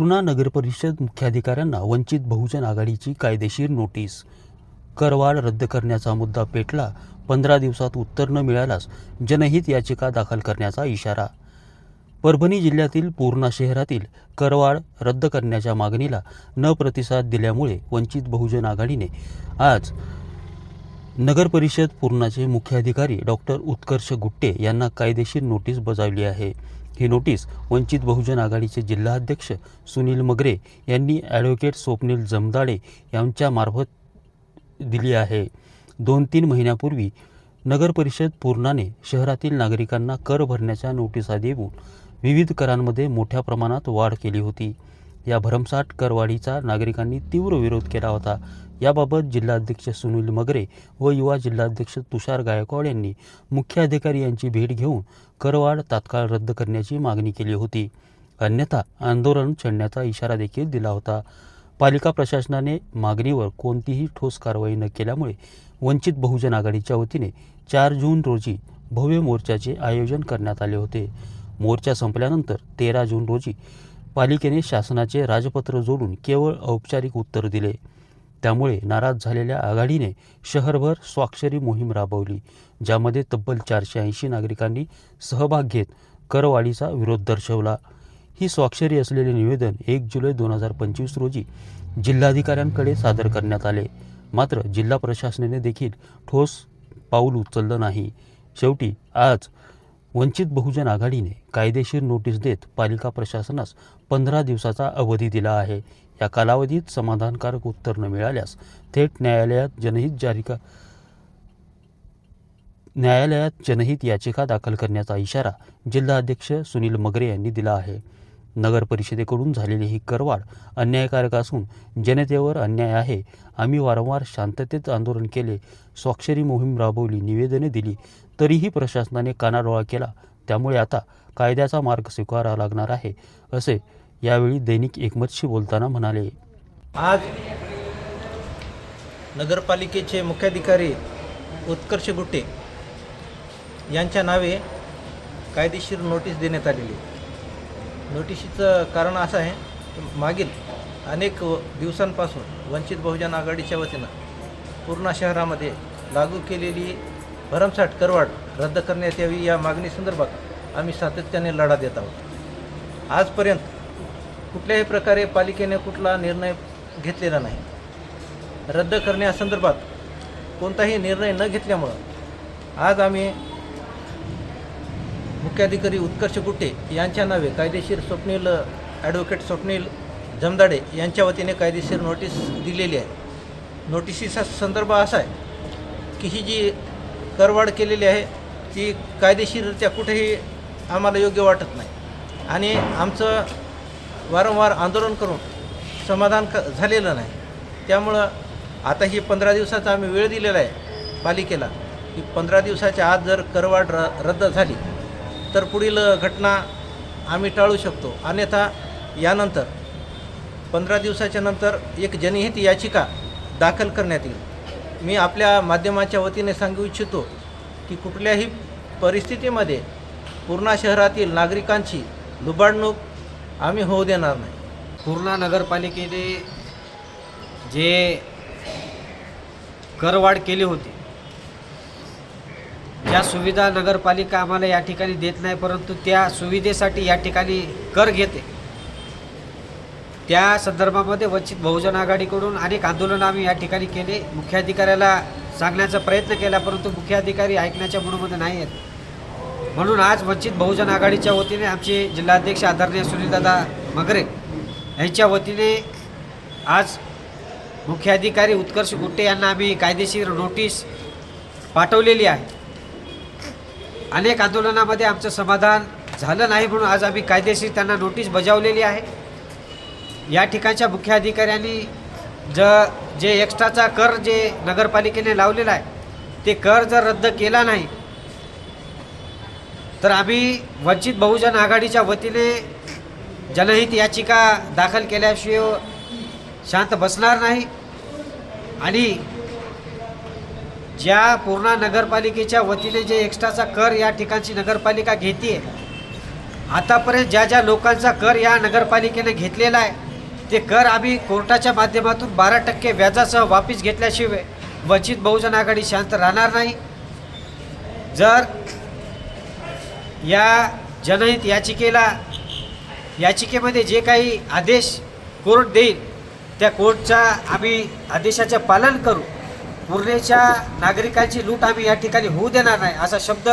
पूर्णा नगरपरिषद मुख्याधिकाऱ्यांना वंचित बहुजन आघाडीची कायदेशीर नोटीस. करवाढ रद्द करण्याचा मुद्दा पेटला पंधरा दिवसात उत्तर न मिळाल्यास जनहित याचिका दाखल करण्याचा इशारा. परभणी जिल्ह्यातील पूर्णा शहरातील करवाढ रद्द करण्याच्या मागणीला न प्रतिसाद दिल्यामुळे वंचित बहुजन आघाडीने आज नगर परिषद पूर्णाचे मुख्याधिकारी डॉक्टर उत्कर्ष गुट्टे यांना कायदेशीर नोटीस बजावली आहे. ही नोटीस वंचित बहुजन आघाडीचे जिल्हाध्यक्ष सुनील मगरे यांनी ॲडव्होकेट स्वप्नील जमदाडे यांच्यामार्फत दिली आहे. दोन तीन महिन्यापूर्वी नगर परिषद पूर्णाने शहरातील नागरिकांना कर भरण्याच्या नोटिसा देऊन विविध करांमध्ये मोठ्या प्रमाणात वाढ केली होती. या भरमसाठ करवाढीचा नागरिकांनी तीव्र विरोध केला होता. याबाबत जिल्हाध्यक्ष सुनील मगरे व युवा जिल्हाध्यक्ष तुषार गायकवाड यांनी मुख्याधिकारी यांची भेट घेऊन करवाढ तात्काळ रद्द करण्याची मागणी केली होती. अन्यथा आंदोलन छेडण्याचा इशारा देखील दिला होता. पालिका प्रशासनाने मागणीवर कोणतीही ठोस कारवाई न केल्यामुळे वंचित बहुजन आघाडीच्या वतीने चार जून रोजी भव्य मोर्चाचे आयोजन करण्यात आले होते. मोर्चा संपल्यानंतर तेरा जून रोजी पालिकेने शासनाचे राजपत्र जोडून केवळ औपचारिक उत्तर दिले. त्यामुळे नाराज झालेल्या आघाडीने शहरभर स्वाक्षरी मोहीम राबवली ज्यामध्ये तब्बल चारशे ऐंशी नागरिकांनी सहभाग घेत करवाढीचा विरोध दर्शवला. ही स्वाक्षरी असलेले निवेदन एक जुलै दोन हजार पंचवीस रोजी जिल्हाधिकाऱ्यांकडे सादर करण्यात आले. मात्र जिल्हा प्रशासनाने देखील ठोस पाऊल उचललं नाही. शेवटी आज वंचित बहुजन आघाडीने कायदेशीर नोटीस देत पालिका प्रशासनास पंधरा दिवसाचा अवधी दिला आहे. या कालावधीत समाधानकारक उत्तर न मिळाल्यास थेट न्यायालयात जनहित जारी का न्यायालयात जनहित याचिका दाखल करण्याचा इशारा जिल्हाध्यक्ष सुनील मगरे यांनी दिला आहे. नगर परिषदेकडून झालेली ही करवाढ अन्यायकारक असून जनतेवर अन्याय आहे. आम्ही वारंवार शांततेत आंदोलन केले. स्वाक्षरी मोहीम राबवली निवेदने दिली. तरीही प्रशासनाने कानाडोळा केला. त्यामुळे आता कायद्याचा मार्ग स्वीकारावा लागणार आहे असे यावेळी दैनिक एकमतशी बोलताना म्हणाले. आज नगरपालिकेचे मुख्याधिकारी उत्कर्ष गुट्टे यांच्या नावे कायदेशीर नोटीस देण्यात आलेली नोटिशीचं कारण असं आहे की मागील अनेक दिवसांपासून वंचित बहुजन आघाडीच्या वतीनं पूर्णा शहरामध्ये लागू केलेली भरमसाठ करवाढ रद्द करण्यात यावी या मागणीसंदर्भात आम्ही सातत्याने लढा देत आहोत. आजपर्यंत कुठल्याही प्रकारे पालिकेने कुठला निर्णय घेतलेला नाही. रद्द करण्यासंदर्भात कोणताही निर्णय न घेतल्यामुळं आज आम्ही मुख्याधिकारी उत्कर्ष गुट्टे यांच्या नावे कायदेशीर स्वप्नील ॲडव्होकेट स्वप्नील जमदाडे यांच्या वतीने कायदेशीर नोटीस दिलेली आहे. नोटिसीचा संदर्भ असा आहे की ही जी करवाढ केलेली आहे ती कायदेशीररित्या कुठेही आम्हाला योग्य वाटत नाही. आणि आमचं वारंवार आंदोलन करून समाधान क झालेलं नाही. त्यामुळं आता ही पंधरा दिवसाचा आम्ही वेळ दिलेला आहे पालिकेला की पंधरा दिवसाच्या आत जर करवाढ र रद्द झाली तर पुढील घटना आम्ही टाळू शकतो. अन्यथा यानंतर पंधरा दिवसाच्या नंतर एक जनहित याचिका दाखल करण्यात येईल. मी आपल्या माध्यमाच्या वतीने सांगू इच्छितो की कुठल्याही परिस्थितीमध्ये पूर्णा शहरातील नागरिकांची लुबाडणूक आम्ही होऊ देणार नाही. पूर्णा नगरपालिकेने जे करवाढ केली होती ज्या सुविधा नगरपालिका आम्हाला या ठिकाणी देत नाही परंतु त्या सुविधेसाठी या ठिकाणी कर घेते. त्या संदर्भामध्ये वंचित बहुजन आघाडीकडून अनेक आंदोलनं आम्ही या ठिकाणी केले. मुख्याधिकाऱ्याला सांगण्याचा प्रयत्न केला परंतु मुख्याधिकारी ऐकण्याच्या मूडमध्ये नाही आहेत. म्हणून आज वंचित बहुजन आघाडीच्या वतीने आमचे जिल्हाध्यक्ष आदरणीय सुनीलदादा मगरे यांच्या वतीने आज मुख्याधिकारी उत्कर्ष गुट्टे यांना आम्ही कायदेशीर नोटीस पाठवलेली आहे. अनेक आंदोलनामध्ये आमचं समाधान झालं नाही म्हणून आज आम्ही कायदेशीर त्यांना नोटीस बजावलेली आहे. या ठिकाणच्या मुख्य अधिकाऱ्यांनी ज जे एक्स्ट्राचा कर जे नगरपालिकेने लावलेला आहे ते कर जर रद्द केला नाही तर आम्ही वंचित बहुजन आघाडीच्या वतीने जनहित याचिका दाखल केल्याशिवाय शांत बसणार नाही. आणि ज्या पूर्णा नगरपालिकेच्या वतीने जे एक्स्ट्राचा कर या ठिकाणची नगरपालिका घेते आतापर्यंत ज्या ज्या लोकांचा कर या नगरपालिकेने घेतलेला आहे ते कर आम्ही कोर्टाच्या माध्यमातून बारा टक्के व्याजासह वापिस घेतल्याशिवाय वंचित बहुजन आघाडी शांत राहणार नाही. जर या जनहित याचिकेला याचिकेमध्ये जे काही आदेश कोर्ट देईल त्या कोर्टचा आम्ही आदेशाचे पालन करू. पूर्णेच्या नागरिकांची लूट आम्ही या ठिकाणी होऊ देणार नाही असा शब्द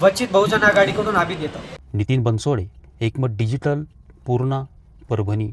वंचित बहुजन आघाडीकडून आम्ही देतो. Nitin Bansode Ekmat digital Purna Parbhani.